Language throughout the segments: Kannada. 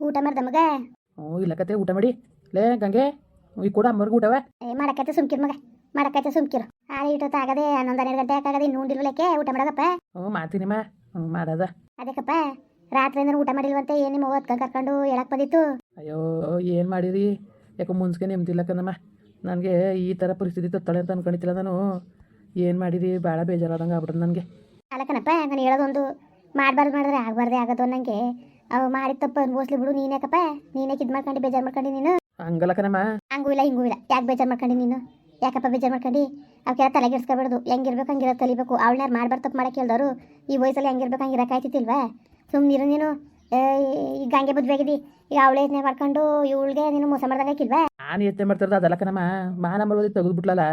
ಊಟ ಮಾಡ್ದ ಮಗ? ಹ್ಞೂ ಇಲ್ಲ ಕತೆ ಊಟ ಮಾಡಿ. ಲೇ ಗಂಗೆ ಈ ಕೂಡ ಮರ್ಗ ಊಟವ? ಏ ಮಾಡಕೈತೆ ಸುಮ್ಕಿರ್ ಮಗ ಮಾಡಕೈತೆ ಸುಮ್ಕಿರು. ಆರೆ ಇಟ್ಟೊತ್ತು ಆಗದೆ ಹನ್ನೊಂದು ಹನ್ನೆರಡು ಗಂಟೆ ಆಗದೆ ಇನ್ನು ಉಂಡಿರ್ಲಿಕ್ಕೆ ಊಟ ಮಾಡೋದಪ್ಪ ಹ್ಞೂ ಮಾಡ್ತೀನಿಮ್ಮ ಹ್ಞೂ ಮಾಡೋದ. ಅದಕ್ಕಪ್ಪ ರಾತ್ರಿಯಿಂದ ಊಟ ಮಾಡಿಲ್ವಂತೆ ಏನು ನಿಮ್ಮ ಹೊತ್ಕೊಂಡು ಕರ್ಕೊಂಡು ಹೇಳಕ್ ಬಂದಿತ್ತು? ಅಯ್ಯೋ ಏನು ಮಾಡಿರಿ? ಯಾಕೋ ಮುಂಚೆ ನೆಮ್ಮದಿಲ್ಲ ಕಣಮ್ಮ. ನನಗೆ ಈ ಥರ ಪರಿಸ್ಥಿತಿ ತತ್ತಳೆ ಅಂತ ಅನ್ಕೊಂಡಿದ್ದಿಲ್ಲ ನಾನು. ಏನು ಮಾಡಿರಿ? ಭಾಳ ಬೇಜಾರಾದಂಗೆ ಆಗ್ಬಿಟ್ಟದ ನನಗೆ. ಅಲ್ಲಕನಪ್ಪ ನಾನು ಹೇಳೋದೊಂದು. ಮಾಡಬಾರ್ದು ಮಾಡಿದ್ರೆ ಆಗಬಾರ್ದೆ ಆಗೋದು ನಂಗೆ ಅವು ಮಾಡಿದ ತಪ್ಪ ಅನ್ಭವಿಸ್ಲಿ ಬಿಡು ನೀನೇಕಪ್ಪ ನೀನೇ ಇದು ಮಾಡ್ಕೊಂಡು ಬೇಜಾರ್ ಮಾಡ್ಕೊಂಡಿ ನೀನು? ಹಂಗಲ್ಲ ಕಣಮ್ಮ. ಹಂಗೂ ಇಲ್ಲ ಹಿಂಗೂ ಇಲ್ಲ. ಯಾಕೆ ಬೇಜಾರ್ ಮಾಡ್ಕೊಂಡಿ ನೀನು? ಯಾಕಪ್ಪ ಬೇಜಾರ್ ಬೇಜಾರು ಮಾಡ್ಕೊಂಡು ಅವಕ್ಕೆಲ್ಲ ಗಿಡಿಸ್ಕೊಬಾರ್ದು ಹೆಂಗಿರ್ಬೇಕು ಹಂಗಿರೋ ತಲಿಬೇಕು ಅವಳನ್ನ ಮಾಡ್ಬಾರ್ದು ತಪ್ಪು ಮಾಡಕ್ಕೆ ಹೇಳ್ದವರು ಈ ವಯಸ್ಸಲ್ಲಿ ಹೆಂಗಿರ್ಬೇಕು ಸುಮ್ ಸುಮ್ಮನಿರು ನೀನು. ಈಗ ಹಂಗೆ ಬದ್ಬೇಕಿದಿ ಈಗ ಅವಳೇ ಯತ್ನೆ ಮಾಡ್ಕೊಂಡು ಇವಳಿಗೆ ನೀನು ಮೋಸ ಮಾಡ್ದಂಗಾಕಿಲ್ವಾ ನಾನು ಯತ್ನೆ ಮಾಡ್ತಿರೋದು ಅದಲ್ಲ ಕಣಮ್ಮ. ಮಾನ ಮರೋದಿ ತೆಗೆದ್ಬಿಟ್ಲಲ್ಲ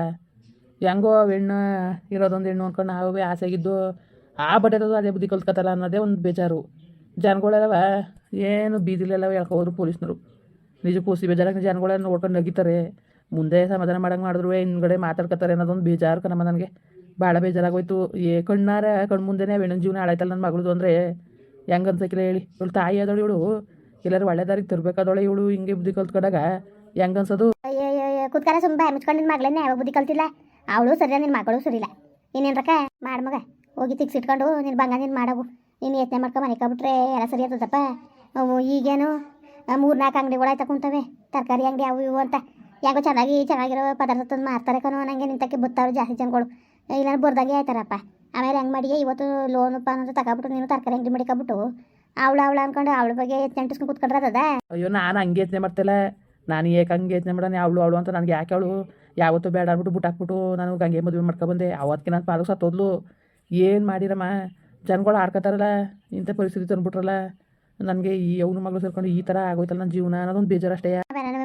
ಹೆಂಗೋ ಹೆಣ್ಣು ಇರೋದೊಂದು ಹೆಣ್ಣು ಅನ್ಕೊಂಡು ನಾವೇ ಆಸೆಗಿದ್ದು ಆ ಬಟ್ಟೆ ಅದೇ ಬುದ್ಧಿ ಕಲ್ತ್ಕೊತಾರ ಅನ್ನೋದೇ ಒಂದು ಬೇಜಾರು. ಜನಗಳೆಲ್ಲವ ಏನು ಬೀದಿಲೆಲ್ಲ ಹೇಳ್ಕೋದ್ರು ಪೊಲೀಸ್ನವರು. ನಿಜ ಕೂಸಿ ಬೇಜಾರಾಗಿ ಜನಗಳೆಲ್ಲ ನೋಡ್ಕೊಂಡು ನಗಿತಾರೆ. ಮುಂದೆ ಸಮಾಧಾನ ಮಾಡಂಗೆ ಮಾಡಿದ್ರು, ಹಿಂದ್ಗಡೆ ಮಾತಾಡ್ಕೊತಾರೆ ಅನ್ನೋದೊಂದು ಬೇಜಾರು ಕಣಮ್ಮ ನನಗೆ. ಭಾಳ ಬೇಜಾರಾಗೋಯ್ತು. ಏ ಕಣ್ಣಾರ ಕಣ್ಣು ಮುಂದೆನೇ ಹೆಣ್ಣಿನ ಜೀವನ ಹಾಳಾಯ್ತಲ್ಲ ನನ್ನ ಮಗಳದು ಅಂದರೆ? ಹೆಂಗೆ ಅನ್ಸಕ್ಕಿಲ್ಲ ಹೇಳಿ. ಇವಳು ತಾಯಿ ಅದಳು ಇವಳು. ಎಲ್ಲರೂ ಒಳ್ಳೆ ದಾರಿಗೆ ತರಬೇಕಾದವಳೆ ಇವಳು. ಹಿಂಗೆ ಬುದ್ಧಿ ಕಲ್ತ್ಕೊಂಡಾಗ ಹೆಂಗೆ ಅನ್ಸೋದು ಕೂತ್ಕಾರ ಸುಮ್ಮ ಬಾಯ್ ಮುಚ್ಕೊಂಡು ನಿನ್ನ ಯಾವಾಗ ಬುದ್ಧಿ ಕಲ್ತಿಲ್ಲ ಅವಳು ಸರಿಯ ನಿನ್ನ ಮಗಳು ಸರಿಯಿಲ್ಲ. ಇನ್ನೇನ್ರಕ್ಕ ಮಾಡ ಮಗ. ಹೋಗಿ ತಿಕ್ಸಿಟ್ಕೊಂಡು ನಿನ್ನ ಬಂಗ ನೀನು ಮಾಡವು. ನೀನು ಯತ್ನೆ ಮಾಡ್ಕೊ ಮನೆ ಕಬಿಟ್ರೆ ಎಲ್ಲ ಸರಿ ಆಗ್ತದಪ್ಪ? ಅವು ಈಗೇನು ಮೂರು ನಾಲ್ಕು ಅಂಗಡಿಗಳು ಕುಂತವೆ. ತರಕಾರಿ ಅಂಗಡಿ ಅವು ಇವು ಅಂತ. ಯಾಕೋ ಚೆನ್ನಾಗಿ ಚೆನ್ನಾಗಿರೋ ಪದಾರ್ಥ ತಂದು ಮಾರ್ತಾರೆ ಕಣೋ ನನಗೆ ನಿಂತಕ್ಕೆ ಬತ್ತಾವ್ರು ಜಾಸ್ತಿ ಜನಗಳು. ಇಲ್ಲ ಬರ್ದಾಗೆ ಆಯ್ತಾರಪ್ಪ. ಆಮೇಲೆ ಹೆಂಗೆ ಮಾಡಿ ಇವತ್ತು ಲೋನಪ್ಪ ಅಂತ ತಗೊಬಿಟ್ಟು ನೀನು ತರಕಾರಿ ಅಂಗಡಿ ಮಾಡಿಕೊಬಿಟ್ಟು ಅವಳು ಅವಳು ಅನ್ಕೊಂಡು ಅವಳ ಬಗ್ಗೆ ಎತ್ನೆ ಅಂಟಿಸ್ಕೊಂಡು ಅದದ ಅಯ್ಯೋ, ನಾನು ಹಂಗೆ ಯತ್ನೆ ಮಾಡ್ತಿಲ್ಲ. ನಾನು ಏಕೆ ಹಂಗೆ ಯೋಚನೆ ಮಾಡೋಣ ಅವಳು ಅವಳು ಅಂತ ನನಗೆ ಯಾಕೆ ಅವಳು? ಯಾವತ್ತೂ ಬೇಡ ಅಂದ್ಬಿಟ್ಟು ಬಿಟ್ಟು ಹಾಕ್ಬಿಟ್ಟು ನಾನು ಗಂಗೆ ಮದುವೆ ಮಾಡ್ಕೊಬಂದೆ ಅವತ್ತಿಗೆ ನಾನು ಪಾಲು ಸತ್ತೋದ್ಲು. ಏನು ಮಾಡಿರಮ್ಮ? ಜನಗಳು ಆಡ್ಕೊತಾರಲ್ಲ, ಇಂಥ ಪರಿಸ್ಥಿತಿ ತಂದ್ಬಿಟ್ರಲ್ಲ, ನನಗೆ ಈ ಅವನು ಮಗಳು ಸೇರ್ಕೊಂಡು ಈ ಥರ ಆಗೋಯ್ತಲ್ಲ ನನ್ನ ಜೀವನ ಅನ್ನೋದೊಂದು ಬೇಜಾರು ಅಷ್ಟೇ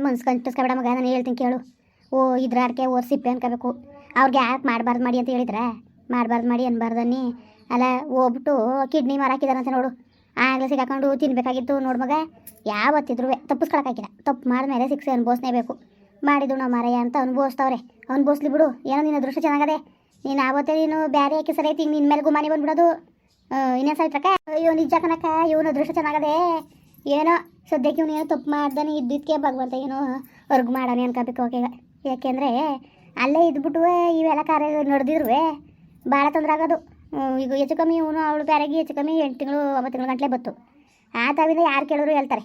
ಮನ್ಸು ಕಂಟಿಸ್ಕೊಬೇಡ ಮಗ, ನಾನು ಹೇಳ್ತೀನಿ ಕೇಳು. ಓ, ಇದ್ರ ಆರ್ಕೆ ಓ, ಸಿಪ್ಪೆ ಅನ್ಕೋಬೇಕು. ಅವ್ರಿಗೆ ಯಾಕೆ ಮಾಡಬಾರ್ದು ಮಾಡಿ ಅಂತ ಹೇಳಿದ್ರೆ? ಮಾಡಬಾರ್ದು ಮಾಡಿ ಅನ್ಬಾರ್ದನ್ನಿ ಅಲ್ಲ, ಹೋಗ್ಬಿಟ್ಟು ಕಿಡ್ನಿ ಮಾರಾಕಿದಾರಂತ ನೋಡು. ಆಗಲೇ ಸಿಗಾಕೊಂಡು ತಿನ್ಬೇಕಾಗಿತ್ತು ನೋಡು ಮಗ. ಯಾವತ್ತಿದ್ರು ತಪ್ಪಿಸ್ಕೊಳಕ್ಕಾಗಿಲ್ಲ ತಪ್ಪು ಮಾಡಿದ್ಮೇಲೆ ಶಿಕ್ಷೆ ಅನುಭವಿಸ್ನೇಬೇಕು ಮಾಡಿದ್ದು ನಾವು ಮಾರಯ್ಯ ಅಂತ ಅನುಭವಿಸ್ತವ್ರೆ ಅನುಭವಿಸ್ಲಿ ಬಿಡು. ಏನೋ ನಿನ್ನ ಅದೃಷ್ಟ ಚೆನ್ನಾಗದೆ. ನೀನು ಆವತ್ತೇ ನೀನು ಬೇರೆ ಹಾಕಿ ಸರಿ ಐತಿ ನಿನ್ನ ಮೇಲೆ ಗುಮಾನಿ ಬಂದ್ಬಿಡೋದು. ಇನ್ನೇನು ಸೈತ್ರಕ್ಕ ಅಯ್ಯೋ, ನಿಜ ಕನಕ ಇವನು ಅದೃಷ್ಟ ಚೆನ್ನಾಗದೆ ಏನೋ ಸದ್ಯಕ್ಕೆ ಇವನು ಏನೋ ತಪ್ಪು ಮಾಡ್ದಾನೆ ಇದ್ದಿದ್ದಕ್ಕೆ ಭಗವಂತ ಏನೋ ಹೊರ್ಗು ಮಾಡೋಣ ಅನ್ಕೋಬೇಕು ಓಕೆ. ಯಾಕೆಂದರೆ ಅಲ್ಲೇ ಇದ್ಬಿಟ್ಟು ಇವೆಲ್ಲ ಕಾರ್ಯ ನಡೆದಿದ್ರು ಭಾಳ ತೊಂದರೆ ಆಗೋದು. ಈಗ ಹೆಚ್ಚು ಕಮ್ಮಿ ಇವನು ಅವಳು ಬೇರೆಗೆ ಹೆಚ್ಚು ಕಮ್ಮಿ ಎಂಟು ತಿಂಗಳು, ಒಂಬತ್ತು ತಿಂಗಳು ಗಂಟಲೆ ಬತ್ತು. ಆ ತಾವಿಂದ ಯಾರು ಕೇಳಿದ್ರು ಹೇಳ್ತಾರೆ,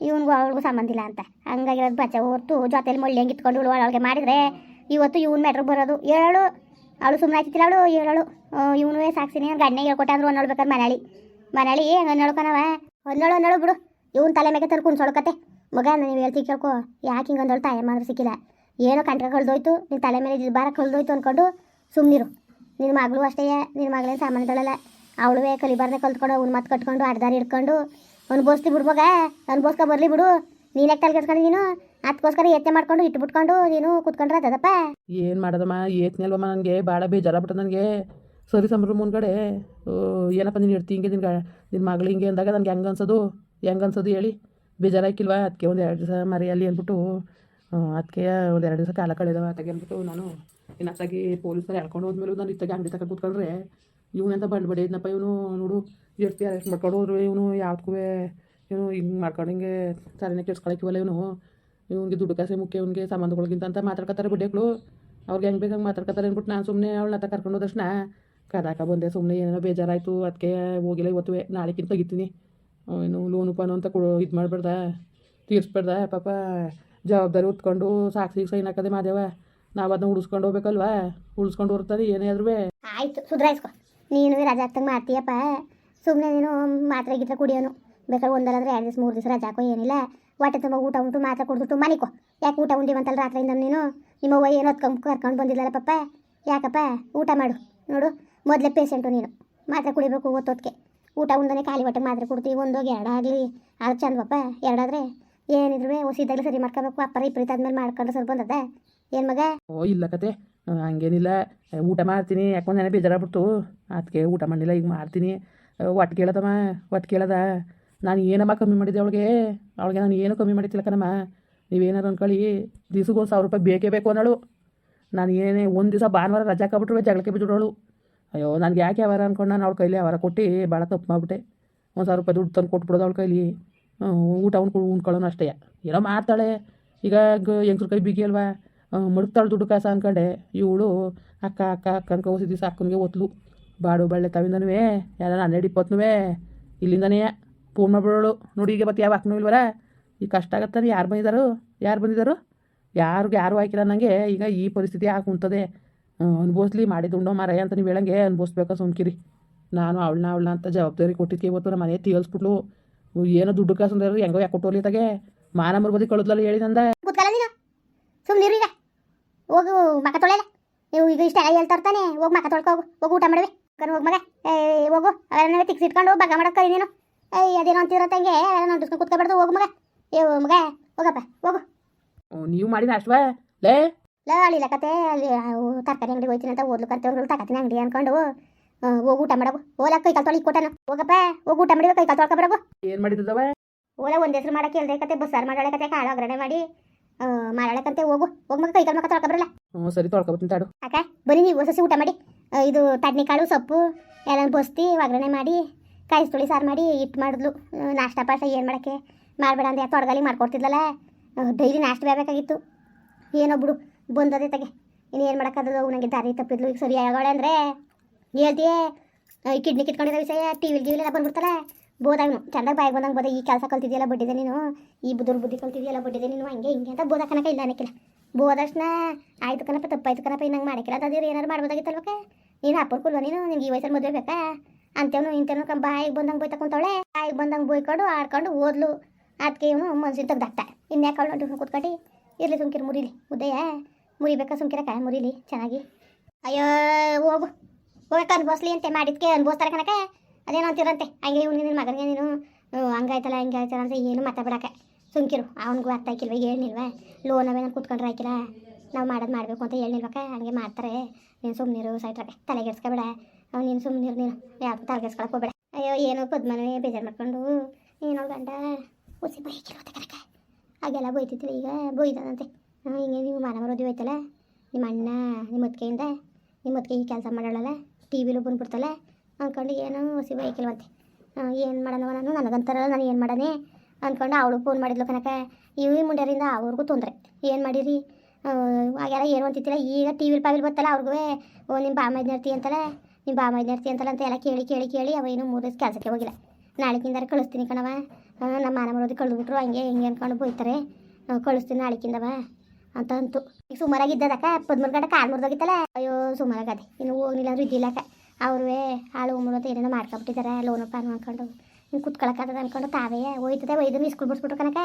ಇವನಿಗೂ ಅವಳಿಗೂ ಸಂಬಂಧ ಇಲ್ಲ ಅಂತ. ಹಂಗಾಗಿರೋದು ಬಚ್ಚ ಹೊರ್ತು ಜೊತೆಯಲ್ಲಿ ಮೊಳ್ಳಿ ಹೆಂಗೆ ಇಟ್ಕೊಂಡು ಅವಳಿಗೆ ಮಾಡಿದರೆ ಇವತ್ತು ಇವನು ಮ್ಯಾಟ್ರ್ ಬರೋದು. ಹೇಳು ಅವಳು ಸುಮ್ಮನೆ ಆಗ್ತಿಲ್ಲ ಅವಳು ಹೇಳೋಳು ಇವನು ಸಾಕ್ಸಿನಿ ಗಂಡನೇ ಹೇಳ್ಕೊಟ್ಟೆ ಅಂದ್ರೆ ಒಂದು ನೋಡ್ಬೇಕಾದ್ರೆ ಮನಾಳಿ ಮನಾಳಿ ಹಂಗೆ ನೋಡ್ಕೊನವ ಒಂದೊಳು ಒಂದೊಳು ಬಿಡು. ಇವನ್ ತಲೆ ಮೇಲೆ ತರ್ಕೊಂಡು ಸೊಳ್ಕತ್ತೆ. ಮಗ, ನೀವು ಹೇಳ್ತಿ ಕೇಳ್ಕೊ. ಯಾಕೆ ಹಿಂಗೆ ಒಂದೊಳು ತಾಯಿ ಮಾತ್ರ ಸಿಕ್ಕಿಲ್ಲ. ಏನೋ ಕಂಟ್ರೆ ಕಳ್ದೋಯ್ತು ನಿನ್ನ ತಲೆ ಮೇಲೆ ಇದು ಬಾರ ಕಳ್ದೋಯ್ತು ಅಂದ್ಕೊಂಡು ಸುಮ್ಮನಿರು ನಿನ್ನ ಮಗಳು ಅಷ್ಟೇ ನಿನ್ನ ಮಗಳೇನು ಸಾಮಾನ್ಯದಳಲ್ಲ ಅವಳುವೇ ಕಲಿಬಾರ್ದೆ ಕಲ್ತ್ಕೊಂಡು, ಅವ್ನು ಮತ್ತೆ ಕಟ್ಕೊಂಡು, ಅಡ್ದಾರಿ ಹಿಡ್ಕೊಂಡು ಬೋಸ್ತಿ ಬಿಡು ಅವ್ನು ಬೋಸ್ಕೊ ಬರಲಿ ಬಿಡು. ನೀನು ಯಾಕೆ ತಲೆ ಕೆಡ್ಸ್ಕೊಂಡು ನೀನು? ಅದಕ್ಕೋಸ್ಕರ ಯತ್ನೆ ಮಾಡ್ಕೊಂಡು ಇಟ್ಬಿಟ್ಕೊಂಡು ನೀನು ಕೂತ್ಕೊಂಡ್ರೆ ಅದಪ್ಪ ಏನು ಮಾಡೋದಮ್ಮ? ಏತ್ನಲ್ವಮ್ಮ ನನಗೆ? ಭಾಳ ಬೇಜಾರಾಗ್ಬಿಟ್ಟು ನನಗೆ. ಸರಿ ಸಂಭ್ರಮ ಮುಂದ್ಗಡೆ. ಏನಪ್ಪ ನೀನು ಇಡ್ತಿ ಹಿಂಗೆ ನಿನ್ಗೆ ನಿನ್ನ ಮಗಳು ಹಿಂಗೆ ಅಂದಾಗ ನನಗೆ ಹೆಂಗೆ ಅನ್ಸೋದು? ಹೆಂಗೆ ಅನ್ಸೋದು ಹೇಳಿ. ಬೇಜಾರಾಕಿಲ್ವಾ ಅದಕ್ಕೆ ಒಂದು ಎರಡು ದಿವಸ ಮರೆಯಲ್ಲಿ ಅಂದ್ಬಿಟ್ಟು ಅದಕ್ಕೆ ಒಂದು ಎರಡು ದಿವಸ ಕಾಲ ಕಳೆದವ ಅತ್ತಾಗೆ ಅಂದ್ಬಿಟ್ಟು ನಾನು. ಇನ್ನು ಅತ್ತಾಗಿ ಪೊಲೀಸರು ಹೇಳ್ಕೊಂಡು ಹೋದ್ಮೇಲೆ ನಾನು ಇತ್ತಾಗೆ ಅಂಗಡಿ ತಗೊಂಡು ಕೂತ್ಕೊಂಡ್ರೆ, ಇವನೆಂತ ಬಂದ್ಬಿಡಿ ಇದನ್ನಪ್ಪ ಇವನು? ನೋಡು ಎಷ್ಟು ಅರೆಸ್ಟ್ ಮಾಡ್ಕೊಂಡು ಹೋದ್ರು ಇವನು ಯಾವ್ದಕ್ಕೂ ಇವನು ಹಿಂಗೆ ಮಾಡ್ಕೊಂಡು ಹಿಂಗೆ ಸರಿನೇ ಕೆಡ್ಸ್ಕೊಳಕ್ಕಿವಲ್ಲ ಇವನು. ಇವನಿಗೆ ದುಡ್ಡು ಕಾಸೆ ಮುಖ್ಯ, ಇವನಿಗೆ ಸಂಬಂಧಗಳಿಗಿಂತ ಅಂತ ಮಾತಾಡ್ಕೊತಾರೆ ಬಿಡ್ಡೆಗಳು ಅವ್ರಿಗೆ ಹೆಂಗೆ ಬೇಕಂಗೆ ಮಾತಾಡ್ಕೊತಾರೆ ಅಂದ್ಬಿಟ್ಟು ನಾನು ಸುಮ್ಮನೆ ಅವಳನ್ನ ಕರ್ಕೊಂಡು ಹೋದ ತಕ್ಷಣ ಕದಾಕ ಬಂದೆ. ಸುಮ್ಮನೆ ಏನೋ ಬೇಜಾರಾಯಿತು ಅದಕ್ಕೆ ಹೋಗಿಲ್ಲ ಇವತ್ತು ನಾಳೆಗಿಂತ ತೆಗಿತೀನಿ. ಏನು ಲೋನು ಪಾನು ಅಂತ ಕೊಡು, ಇದು ಮಾಡಬೇಡ್ದ? ತೀರಿಸ್ಬೇಡ್ದ? ಪಾಪ ಜವಾಬ್ದಾರಿ ಹೊತ್ಕೊಂಡು ಸಾಕ್ಷಿ ಸೈನ್ ಹಾಕದೆ ಮಾದೇವ. ನಾವು ಅದನ್ನ ಉಳಿಸ್ಕೊಂಡು ಹೋಗ್ಬೇಕಲ್ವಾ? ಉಳಿಸ್ಕೊಂಡು ಹೊರ್ತಾರೆ ಏನೇ ಆದ್ರೂ ಆಯ್ತು ಸುಧಾರಿಸ್ಕೊ ನೀನು ರಜಾ ಹಾಕ್ತಂಗೆ ಮಾಡ್ತೀಯಪ್ಪ. ಸುಮ್ಮನೆ ನೀನು ಮಾತ್ರೆ ಗಿತ್ರ ಕುಡಿಯೋನು. ಬೇಕಾದ್ರೆ ಒಂದಲ್ಲಾದ್ರೆ ಎರಡು ದಿವಸ, ಮೂರು ದಿವಸ ರಜಾ ಹಾಕೋ, ಏನಿಲ್ಲ. ಹೊಟ್ಟೆ ತುಂಬ ಊಟ ಉಂಟು, ಮಾತ್ರೆ ಕುಡಿದ್ಬಿಟ್ಟು ಮನಿಕೋ ಯಾಕೆ ಊಟ ಉಂಡಿವಂತಲ್ಲ ರಾತ್ರಿಯಿಂದ ನೀನು? ನಿಮ್ಮ ಅವ್ವ ಏನೋ ಹೊತ್ಕೊಂಡ್ ಕರ್ಕೊಂಡು ಬಂದಿಲ್ಲಲ್ಲ ಪಪ್ಪ ಯಾಕಪ್ಪ? ಊಟ ಮಾಡು. ನೋಡು, ಮೊದಲೇ ಪೇಷಂಟು ನೀನು. ಮಾತ್ರ ಕುಡಿಬೇಕು ಓದೋದಕ್ಕೆ ಊಟ ಉಂಡನೆ ಖಾಲಿ ಹೊಟ್ಟೆ ಮಾತ್ರ ಕೊಡ್ತೀವಿ. ಒಂದೋಗಿ ಎರಡಾಗಲಿ ಅದು ಚಂದಪ್ಪ ಎರಡಾದ್ರೆ ಏನಿದ್ರು ಹೊಸಿದಾಗಲಿ ಸರಿ ಮಾಡ್ಕೋಬೇಕು. ಅಪ್ಪರ ಇಪ್ಪರಿತ ಆದ್ಮೇಲೆ ಮಾಡ್ಕೊಂಡು ಸ್ವಲ್ಪ ಬಂದದ. ಏನು ಮಗ? ಓ, ಇಲ್ಲ ಕತೆ. ಹಂಗೇನಿಲ್ಲ. ಊಟ ಮಾಡ್ತೀನಿ. ಯಾಕೊಂದು ನೆನೆ ಬೇಜಾರಾಗ್ಬಿಡ್ತು. ಅದಕ್ಕೆ ಊಟ ಮಾಡಲಿಲ್ಲ, ಈಗ ಮಾಡ್ತೀನಿ. ಒಟ್ಟು ಕೇಳದಮ್ಮ ಒಟ್ಟು ಕೇಳದ. ನಾನು ಏನಮ್ಮ ಕಮ್ಮಿ ಮಾಡಿದ್ದೆ ಅವಳಿಗೆ? ಅವಳಿಗೆ ನಾನು ಏನು ಕಮ್ಮಿ ಮಾಡಿದ್ದಿಲ್ಲ ಕಣಮ್ಮ. ನೀವೇನಾರು ಅಂದ್ಕೊಳ್ಳಿ ಒಂದು ಸಾವಿರ ರೂಪಾಯಿ ಬೇಕೇ ಬೇಕು ಅನ್ನೋಳು. ನಾನು ಏನೇ ಒಂದು ದಿವಸ ಭಾನುವಾರ ರಜಾ ಹಾಕ್ಬಿಟ್ರು, ಜಗಳಕ್ಕೆ ಬಿದ್ದುಡೋಳು ಅಯ್ಯೋ, ನನಗೆ ಯಾಕೆ ಅವರ ಅಂದ್ಕೊಂಡು ನಾನು ಅವಳ ಕೈಲಿ ಅವರ ಕೊಟ್ಟು ಭಾಳ ತಪ್ಪು ಮಾಡಿಬಿಟ್ಟೆ. ಒಂದು ಸಾವಿರ ರೂಪಾಯಿ ದುಡ್ಡು ತಂದು ಕೊಟ್ಬಿಡೋದು ಅವಳ ಕೈಲಿ. ಊಟ ಉಣ್ಕೊ ಉಣ್ಕೊಳ್ಳೋನು ಅಷ್ಟೇ. ಏನೋ ಮಾಡ್ತಾಳೆ. ಈಗ ಹೆಂಗ್ಸ್ರ ಕೈ ಬಿಗಿ ಅಲ್ವಾ? ಮಡಗ್ತಾಳೆ ದುಡ್ಡು ಕಾಸ ಅಂದ್ಕೊಂಡೆ ಇವಳು ಅಕ್ಕ ಅಕ್ಕ ಅಕ್ಕ ಅನ್ಕೊ ದಿವಸ ಅಕ್ಕನಿಗೆ ಒತ್ಲು ಬಾಡು, ಬಳ್ಳೆ ತಾವಿಂದನೂ ಯಾರು ಹನ್ನೆರಡು ಇಪ್ಪತ್ತನೂ ಇಲ್ಲಿಂದನೇ. ಫೋನ್ ಮಾಡ್ಬಿಡೋಳು ನೋಡಿ ಈಗ ಮತ್ತೆ ಯಾವ ಅಕ್ಕನೂ ಇಲ್ವರ? ಈಗ ಕಷ್ಟ ಆಗತ್ತಾನೆ ಯಾರು ಬಂದಿದ್ದಾರು ಯಾರು ಬಂದಿದ್ದಾರು ಯಾರಿಗೂ ಯಾರು ಹಾಕಿಲ್ಲ ನನಗೆ ಈಗ ಈ ಪರಿಸ್ಥಿತಿ ಯಾಕೆ ಕುಂತದೆ. ಅನ್ಭವಿಸ್ಲಿ ಮಾಡಿದ ಉಂಡೋ ಮಾರಾಯ ಅಂತ ನೀವು ಹೇಳಂಗೆ ಅನುಭವಿಸ್ಬೇಕು ಸುಮ್ಕಿರಿ. ನಾನು ಅವಳನ್ನ ಅವಳನ್ನ ಅಂತ ಜವಾಬ್ದಾರಿ ಕೊಟ್ಟಿದ್ಕೆ ಇವತ್ತು ನಮ್ಮ ಮನೆ ತೀಲ್ಸ್ಬಿಟ್ಲು ಏನೋ ದುಡ್ಡು ಕಾಸು ಅಂದ್ರೆ ಹೆಂಗೋ ಯಾಕೆ ಕೊಟ್ಟೋಲಿ ತಗೆ. ಮಾನ ಮರ್ಬದಿ ಕಳೆದ್ಲಲ್ಲ ಹೇಳಿದಂದ ನಂದ. ಈಗ. ಹೋಗು, ಮಕ ತೊಳೆಯಲ್ಲ. ನೀವು ಈಗ ಇಷ್ಟೆಲ್ಲ ಹೇಳ್ತಾ ಇರ್ತಾನೆ. ಹೋಗಿ ಮಕ ತೊಳ್ಕೊ ಹೋಗು. ಊಟ ಮಾಡ್ವಿ. ಹೋಗಿ ಮಗ. ಹೋಗು. ಅವೆಲ್ಲ ತಿಕ್ಸಿಟ್ಕೊಂಡು ಹೋಗಿ. ಬಗ ಕರಿ ನೀನು. ಏಯ್ ಅದೇನೋ ಅಂತಿರತ್ತಂಗೆ ಅವೆಲ್ಲ ನೋಡಿಸ್ಕೊಂಡು ಕುತ್ಕೋಬಾರ್ದು ಹೋಗು ಮಗ. ಏ ಮಗ. ಹೋಗಪ್ಪ ಹೋಗು. ನೀವು ಮಾಡಿದ ಅಷ್ಟವಾ? ಲೇ. ಲೇ ಅಳಿಲ್ಲ ಕತೆ. ಅಲ್ಲಿ ತರಕಾರಿ ಅಂಗಡಿ ಹೋಯ್ತೀನಿ ಅಂತ ಓದ್ಲು ಹೋಗ್ಲು ತಗತೀನಿ ಅಂಗಡಿ ಅನ್ಕೊಂಡು ಹೋಗಿ ಊಟ ಮಾಡಗು. ಓಲ ಕೈ ಕಾಲು ತೊಳಿ ಕೊಟ್ಟನು. ಹೋಗಪ್ಪ ಹೋಗು ಊಟ ಮಾಡಿ ಕೈ ಕಾಲು ತೊಳ್ಕೊಬರಗು ಏನು ಮಾಡಿದ್ದವ ಓಲ ಒಂದ್ ಹೆಸರು ಮಾಡಕ್ಕೆ ಹೇಳ್ದೆ ಕತೆ. ಬಸ್ಸಾರು ಮಾಡಾಳೆ ಕತೆ. ಕಾಳು ಒಗ್ಗರಣೆ ಮಾಡಿ ಮಾಡಾಳಕಂತೆ ಹೋಗು ಹೋಗ್ ಮಗ. ಕೈ ಕಾಲು ಮಕ್ಕ ತೊಳ್ಕೊಬರಲ್ಲ ಹ್ಞೂ ಸರಿ ತೊಳ್ಕೊಬತ್ತೀನಿ ತಾಡು. ಅಕ್ಕ ಬನ್ನಿ ನೀವು ಹೊಸಸಿ ಊಟ ಮಾಡಿ. ಇದು ತಡ್ನಿ ಕಾಳು ಸೊಪ್ಪು ಎಲ್ಲ ಬಸ್ತಿ ಒಗ್ಗರಣೆ ಮಾಡಿ. ಕಾಯಿ ತುಳಿ ಸಾರು ಮಾಡಿ ಇಟ್ಟು ಮಾಡಿದ್ಲು. ನಾಷ್ಟ ಪಾಷ್ಟ ಏನು ಮಾಡೋಕ್ಕೆ? ಮಾಡಬೇಡ ಅಂದ್ರೆ ತೊಡಗಲಿ ಮಾಡ್ಕೊಡ್ತಿದ್ಲಲ್ಲ ಡೈಲಿ ನಾಷ್ಟ ಬೇಕಾಗಿತ್ತು ಏನೋ ಬಿಡು, ಬಂದದೆ ತಗೆ. ಇನ್ನು ಏನು ಮಾಡೋಕ್ಕಾಗಲ್ಲ ನನಗೆ ದಾರಿ ತಪ್ಪಿದ್ಲು. ಈಗ ಸರಿ ಆಗೋಳೆ ಅಂದರೆ? ಹೇಳ್ತೀಯೇ? ಈ ಕಿಡ್ನಿ ಕಿತ್ಕೊಂಡಿರೋ ವಿಷಯ ಟಿ ವಿಲಿ ಎಲ್ಲ ಬಂದ್ಬಿಡ್ತಲ್ಲ ಬೋದಾಗ್ನು ಚಂದಾಗ ಬಾಯಿಗೆ ಬಂದಂಗೆ ಬೋದ. ಈ ಕೆಲಸ ಕಲ್ತಿದ್ಯಲ್ಲ ಬಡ್ಡಿದೆ ನೀನು? ಈ ಬುದುರ್ ಬುದ್ಧಿ ಕಲ್ತಿದ್ಯಲ್ಲ ಬಡ್ಡಿದೆ ನೀನು? ಹಂಗೆ ಹಿಂಗೆ ಅಂತ ಬೋದ ಕನಕ ಇಲ್ಲ ಅನ್ನಕ್ಕಿಲ್ಲ ಬೋದಷ್ಟನ ಆಯ್ತು ಕನಪ, ತಪ್ಪಾಯ್ತು ಕನಪ ಇನ್ನಂಗೆ ಮಾಡಕ್ಕಿಲ್ಲ ಅದಾದ್ರೆ ಏನಾರು ಮಾಡ್ಬೋದಾಗಿತ್ತಲ್ವಕ್ಕೆ? ನೀನು ಕುಲ್ವ ನೀನು? ನಿಮ್ಗೆ ಈ ವಯಸ್ಸಲ್ಲಿ ಮದುವೆ ಬೇಕಾ? ಅಂತೇವನು ಇಂತೇನು ಕಂ ಬಾಯಿಗೆ ಬಂದಂಗೆ ಬೈತಾ ಕುಂತವಳೆ. ಬಾಯಿಗೆ ಬಂದಂಗೆ ಬೋಯ್ಕೊಂಡು ಆಡ್ಕೊಂಡು ಓದ್ಲು. ಅದಕ್ಕೆ ಇವನು ಮನ್ಸಿನ ತೆಗ್ದಾಕ್ತ ಇನ್ಯಾಕೆ ಅವಳು ಟ್ಯೂಷನ್ ಕೂತ್ಕಟ್ಟಿ ಇರಲಿ ಸುಮ್ಕಿರು ಮುರಿಲಿ, ಮುದ್ದೆಯ. ಮುರಿಬೇಕಾ ಸುಮ್ಕಿರಕ ಮುರಿಲಿ, ಚೆನ್ನಾಗಿ. ಅಯ್ಯೋ, ಹೋಗು. ಹೋಗಕ್ಕೆ ಅನ್ಭವಿಸ್ಲಿ ಅಂತೆ, ಮಾಡಿದ್ಕೆ ಅನ್ಭವಿಸ್ತಾರೆ ಕನಕ ಅದೇನೋ ಅಂತಿರಂತೆ, ಹಂಗೆ ಇವ್ನು ನಿನ್ನ ಮಗನಿಗೆ ನೀನು ಹಂಗಾಯ್ತಲ್ಲ, ಹಿಂಗೆ ಆಯ್ತಲ್ಲ ಅಂತ ಏನು ಮಾತಾಡ್ಬಿಡಕ್ಕೆ. ಸುಮ್ಕಿರು, ಅವ್ನಿಗೂ ಅರ್ಥ ಆಯ್ಕಿಲ್ವ ಹೇಳಿಲ್ವ ಲೋನ್ ಅವೇನ ಕೂತ್ಕೊಂಡ್ರೆ ಆಯ್ಕಿಲ್ಲ. ನಾವು ಮಾಡೋದು ಮಾಡಬೇಕು ಅಂತ ಹೇಳಿಲ್ವಕ್ಕ ಹಂಗೆ ಮಾಡ್ತಾರೆ. ನೀನು ಸುಮ್ಮನಿರು ಸೈಟ್ರಕ್ಕೆ ತಲೆಗೆಡ್ಸ್ಕೊಬೇಡ. ನೀನು ಸುಮ್ಮನೆ ನೀನು ಯಾಕೆ ತಲೆಗೆಡ್ಸ್ಕೊಳಕ್ಕೆ ಹೋಗ್ಬೇಡ. ಅಯ್ಯೋ, ಏನೋ ಪದ್ಮನೇ ಬೇಜಾರು ಮಾಡ್ಕೊಂಡು ಏನೋ ಗಂಡ ಹುಸಿ ಬೈಕಿರೋದ ಕನಕ ಹಾಗೆಲ್ಲ ಬೈತಿದ್ರು ಈಗ ಬೈದಂತೆ ಹಿಂಗೆ ನೀವು ಮನೆ ಮರೋದಿ ಹೋಯ್ತಲ್ಲ? ನಿಮ್ಮ ಅಣ್ಣ, ನಿಮ್ಮ ಅತ್ತಿಗೆಯಿಂದ ನಿಮ್ಮ ಅತ್ತಿಗೆ ಈ ಕೆಲಸ ಮಾಡೋಳಲ್ಲ ಟಿ ವಿಲೂ ಬಂದ್ಬಿಡ್ತಲ್ಲ? ಅಂದ್ಕೊಂಡು ಏನೋ ಹುಸಿ ಬೈಕಿಲ್ವಂತೆ. ಏನು ಮಾಡೋಣವ ನಾನು? ನನಗಂತಾರಲ್ಲ ನಾನು ಏನು ಮಾಡೋಣ ಅಂದ್ಕೊಂಡು ಅವಳು ಫೋನ್ ಮಾಡಿದ್ಲು ಕನಕ. ಇವು ಮುಂಡ್ಯರಿಂದ ಅವ್ರಿಗೂ ತೊಂದರೆ. ಏನು ಮಾಡಿರಿ? ಆಗ್ಯಾರ ಏನು ಅಂತಿತ್ತಿಲ್ಲ ಈಗ ಟಿ ವಿಲಿ ಪಾವಿಲ್ ಬರ್ತಲ್ಲ ಅವ್ರಿಗೂ ಓ ನಿಮ್ಮ ಬಾಮ ಇದ್ನರ್ತಿ ಅಂತಲ್ಲ? ನಿಮ್ಮ ಬಾ ಇದ್ನರ್ತಿ ಅಂತಲ್ಲಂತ ಎಲ್ಲ ಕೇಳಿ ಕೇಳಿ ಕೇಳಿ ಅವ ಏನು ಮೂರು ದಿವಸ ಕೆಲಸಕ್ಕೆ ಹೋಗಿಲ್ಲ. ನಾಳೆಕಿಂದಾರ ಕಳಿಸ್ತೀನಿ ಕಣವ ನಮ್ಮ ಮಾನ ಮರೋದು ಕಳೆದ್ಬಿಟ್ರು ಹಂಗೆ ಹಿಂಗೆ ಅನ್ಕೊಂಡು ಆ, ಕಳಿಸ್ತೀನಿ ನಾಳೆಕಿಂದವ ಅಂತ ಅಂತು. ಈಗ ಸುಮಾರಾಗಿದ್ದದಕ್ಕ ಪದ್ಮೂರು ಗಂಟೆ ಕಾಲು ಮುರಿದೋಗಿತ್ತಲ್ಲ? ಅಯ್ಯೋ ಸುಮಾರಾಗದೆ. ಇನ್ನು ಹೋಗ್ಲಿಲ್ಲ ಅಂದ್ರೆ ಇದ್ದಿಲ್ಲಕ್ಕ. ಅವ್ರೇ ಹಾಳು ಉಮ್ಮಳು ಏನೇನೋ ಮಾಡ್ಕೊಬಿಟ್ಟಿದ್ದಾರೆ ಲೋನು ಪಾನು ಅನ್ಕೊಂಡು ಹಿಂಗೆ ಕುತ್ಕೊಳಕ್ಕಾಗದ ಅನ್ಕೊಂಡು ತಾವೇ ಹೋಯ್ತದೆ ಒಯ್ದು ಸ್ಕೂಲ್ ಬಿಡ್ಸ್ಬಿಟ್ರು ಕನಕ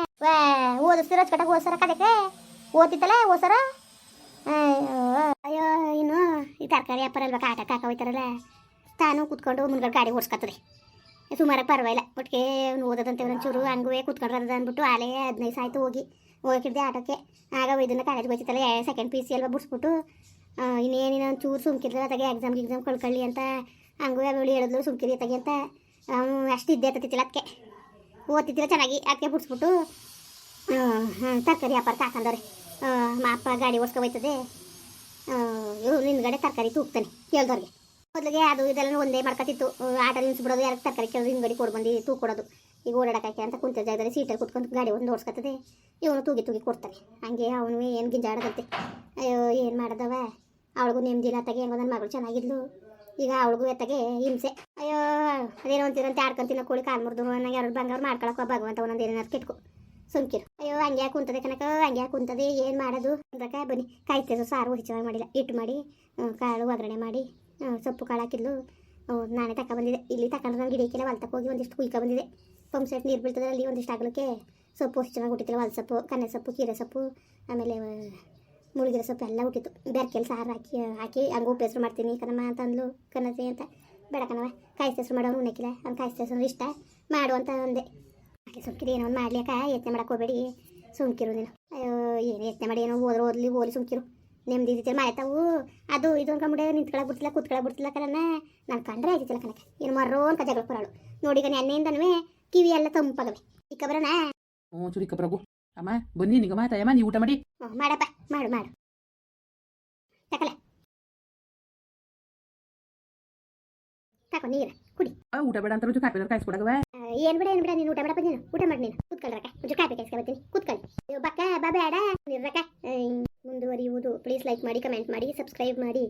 ಓದಿಸ್ತಿರೋ ಅಚ್ಕಟ್ಟಾಗ ಓದ್ಸರ ಕದಕ್ಕೆ ಓದ್ತಿತ್ತಲ್ಲ ಓದ್ಸರ? ಅಯ್ಯೋ ಇನ್ನು ಈ ತರಕಾರಿ ವ್ಯಾಪಾರ ಅಲ್ವಾ ಕಾಟ ಕಾಕ ಹೋಯ್ತಾರಲ್ಲ? ತಾನು ಕುತ್ಕೊಂಡು ಮುಂದ್ಗಡೆ ಗಾಡಿ ಓಡಿಸ್ಕೊತದೆ. ಸುಮಾರಾಗಿ ಪರವಾಗಿಲ್ಲ. ಒಟ್ಟಿಗೆ ಓದೋದಂತೆ ಒಂಚೂರು ಹಂಗುವೆ ಕುತ್ಕೊಂಡು ಅದ ಅಂದ್ಬಿಟ್ಟು ಆಲೇ ಹದಿನೈದು ಸಾಯ್ತು ಹೋಗಿ. ಹೋಗಿದ್ದೆ ಆಟೋಕ್ಕೆ. ಆಗ ಇದನ್ನ ಕಾಲೇಜ್ ಹೋಯ್ತಿತ್ತಲ್ಲ ಸೆಕೆಂಡ್ ಪಿ ಸಿ ಅಲ್ವಾ ಬಿಡಿಸ್ಬಿಟ್ಟು. ಇನ್ನೇನಿನ ಒಂಚೂರು ಸುಮ್ಕಿರ್ಲ ಅದಾಗೆ ಎಕ್ಸಾಮ್ಗೆ ಎಕ್ಸಾಮ್ ಕಳ್ಕೊಳ್ಳಿ ಅಂತ. ಹಂಗೂ ಅವಳು ಹೇಳಿದ್ಲು ಸುಮ್ಕಿರಿ ತಗಿ ಅಂತ. ಅಷ್ಟು ಇದ್ದೇ ಹತ್ತಿತ್ತಿಲ್ಲ ಅದಕ್ಕೆ ಓದ್ತಿದ್ದಿಲ್ಲ ಚೆನ್ನಾಗಿ ಅದಕ್ಕೆ ಬಿಡಿಸ್ಬಿಟ್ಟು. ತರಕಾರಿ ವ್ಯಾಪಾರ ತಾಕಂದವ್ರೆ ಮಾ ಅಪ್ಪ ಗಾಡಿ ಓಡಿಸ್ಕೊ ಹೋಯ್ತದೆ. ಇವ್ರು ಹಿಂದ್ಗಡೆ ತರಕಾರಿ ತೂಗ್ತಾನೆ ಕೇಳ್ದವ್ರಿಗೆ. ಮೊದಲಿಗೆ ಅದು ಇದೆಲ್ಲ ಒಂದೇ ಮಾಡ್ಕೊತಿತ್ತು. ಆಟ ನಿಲ್ಸ್ಬಿಡೋದು ಯಾರು ತರಕಾರಿ ಕೇಳೋದು ಹಿಂದ್ಗಡೆ ಕೊಡು ಬಂದು ತೂಗ್ ಕೊಡೋದು ಈಗ ಓಡಾಡಕ್ಕೆ ಅಂತ ಕುಂತ ಜಾಗದಲ್ಲಿ ಸೀಟಲ್ಲಿ ಕುತ್ಕೊಂಡು ಗಾಡಿ ಒಂದು ಓಡಿಸ್ಕೊತದೆ. ಇವನು ತೂಗಿ ತೂಗಿ ಕೊಡ್ತಾನೆ. ಹಂಗೆ ಅವನು ಏನು ಗಿಂಜಾಡದಂತೆ. ಅಯ್ಯೋ, ಏನು ಮಾಡ್ದವ? ಅವಳಿಗೂ ನೆಮ್ಮದಿ ಇಲ್ಲ ತಗೆ ಹೆಂಗೋ ನನ್ನ ಮಗಳು ಚೆನ್ನಾಗಿದ್ಲು. ಈಗ ಅವಳಿಗೂ ಎತ್ತಗೆ ಹಿಂಸೆ. ಅಯ್ಯೋ, ಅದೇನೋ ಅಂತೀರಂತೆ ಆಡ್ಕೊಂತಿನ ಕೋಳಿ ಕಾಲು ಮುರಿದು ನನಗೆ ಎರಡು ಬಂಗಾರ ಮಾಡ್ಕೊಳಕ್ಕೆ ಭಗವಂತ ಒಂದೊಂದು ಏನಾದ್ರು ಕೆಟ್ಕೊ. ಸುಮ್ಕಿರು. ಅಯ್ಯೋ, ಹಂಗೆ ಕುಂತದೆ ಕನಕ ಹಂಗೆ ಕುಂತದೆ, ಏನು ಮಾಡೋದು? ಅಂದ್ರಕ ಬನ್ನಿ ಕಾಯ್ತಿದ್ರು ಸಾರು ಹುಚ್ಚವಾಗಿ ಮಾಡಿಲ್ಲ. ಇಟ್ಟು ಮಾಡಿ ಕಾಳು ಒಗ್ಗರಣೆ ಮಾಡಿ ಸೊಪ್ಪು ಕಾಳು ಹಾಕಿದ್ಲು. ನಾನೇ ತಕ ಬಂದಿದ್ದೆ. ಇಲ್ಲಿ ತಗೊಂಡ್ರೆ ನಾನು ಗಿಡಕ್ಕೆಲ್ಲ ಹೊಲ್ತಕ್ಕೆ ಹೋಗಿ ಒಂದಿಷ್ಟು ಕುಯ್ಕ ಬಂದಿದೆ. ಪಂಪ್ ಸೆಟ್ ನೀರು ಬೀಳ್ತದೆ ಅಲ್ಲಿ ಒಂದಿಷ್ಟು ಆಗಲಿಕ್ಕೆ ಸೊಪ್ಪು ಅಷ್ಟು ಚೆನ್ನಾಗಿ ಹುಟ್ಟಿತಿಲ್ಲ ಹೊಲ ಸೊಪ್ಪು, ಕನ್ನೆ ಸೊಪ್ಪು, ಕೀರೆ ಸೊಪ್ಪು, ಆಮೇಲೆ ಮುಳುಗಿರೋ ಸೊಪ್ಪು ಎಲ್ಲ ಹುಟ್ಟಿತ್ತು. ಬೆರ್ಕೆಲ್ಲ ಸಾರು ಹಾಕಿ ಹಾಕಿ, ಹಂಗೆ ಉಪ್ಪು ಹೆಸರು ಮಾಡ್ತೀನಿ, ಕಣಮ್ಮ ಅಂತ ಅಂದ್ಲು ಅಂತ. ಬೇಡ ಕಣವ ಕಾಯಿಸ್ ಹೆಸರು ಮಾಡೋನು ಉಣ್ಣಕ್ಕಿಲ್ಲ ಅವ್ನು ಕಾಯಿಸ್ ಹೆಸರು ಇಷ್ಟ, ಮಾಡು ಅಂತ ಅಂದೆ. ಸುಮ್ಕಿರಿ ಏನೋ ಒಂದು ಮಾಡ್ಲಿಕ್ಕ ಯತ್ನೆ ಮಾಡಕ್ಕೆ ಹೋಗ್ಬೇಡಿ. ಸುಮ್ಕಿರು ನೀನು. ಅಯ್ಯೋ ಏನು ಯತ್ನೆ ಮಾಡಿ ಏನೋ ಹೋದ್ರೆ ಓದ್ಲಿ ಓಲಿ ಸುಮ್ಕಿರು. ನೆಮ್ಮದಿ ಇದ್ದಿಲ್ಲ ಮಾಯ್ತಾವು. ಅದು ಇದು ಅನ್ಕೊಂಬಿಡೆ ನಿಂತ್ಕೊಳಕ್ ಬಿಡ್ತಿಲ್ಲ ಕುತ್ಕೊಳಕ್ ಬಿಡ್ತಿಲ್ಲ ಕಣ ನಾನು ಕಂಡ್ರೆ ಆಗಿದ್ದಿಲ್ಲ ಕನಕ ಏನು ಮರೋ ಅಂತ ಜಗಳ ಕೊರಾಳು ನೋಡಿ ಈಗ ನೆನ್ನೆಯಿಂದನೂ ಕಿವಿ ಎಲ್ಲ ತಂಪಾಗವೆ ಇಕ್ಕ ಬರೋಣ ಹ್ಞೂ ಚುರಿ ಕಬ್ರಗು ಅಮ್ಮ ಬನ್ನಿ ನಿಗಮ್ಮ ತಾಯಮ್ಮ ನೀವು ಊಟ ಮಾಡಿ. ಹ್ಞೂ ಮಾಡಪ್ಪ. ಮಾಡು ಮಾಡು. ತಕಲೆ. ತಕೋ ನೀರು. ಕುಡಿ. ಊಟ ಬೇಡ ಅಂತ ಕಾಯಿ ಕಾಪಿ ಕಾಯಿಸ್ಕೊಡಗವೆ ಏನ್ ಬಿಡ ಏನ್ ಬಿಡ ನೀನು ಊಟ ಮಾಡಪ್ಪ ನೀನು ಊಟ ಮಾಡಿ ನೀನು. ಕೂತ್ಕೊಳ್ರಕ್ಕ ಒಂಚೂರು ಕಾಯಿ ಕಾಯಿಸ್ಕೊಬತ್ತೀನಿ. ಕೂತ್ಕೊಳ್ಳಿ ಬಕ್ಕ ಬಾ ಬೇಡ. ನೀರ್ರಕ ಮುಂದುವರಿಯುವುದು. ಪ್ಲೀಸ್ ಲೈಕ್ ಮಾಡಿ ಕಮೆಂಟ್ ಮಾಡಿ ಸಬ್ಸ್ಕ್ರೈಬ್ ಮಾಡಿ.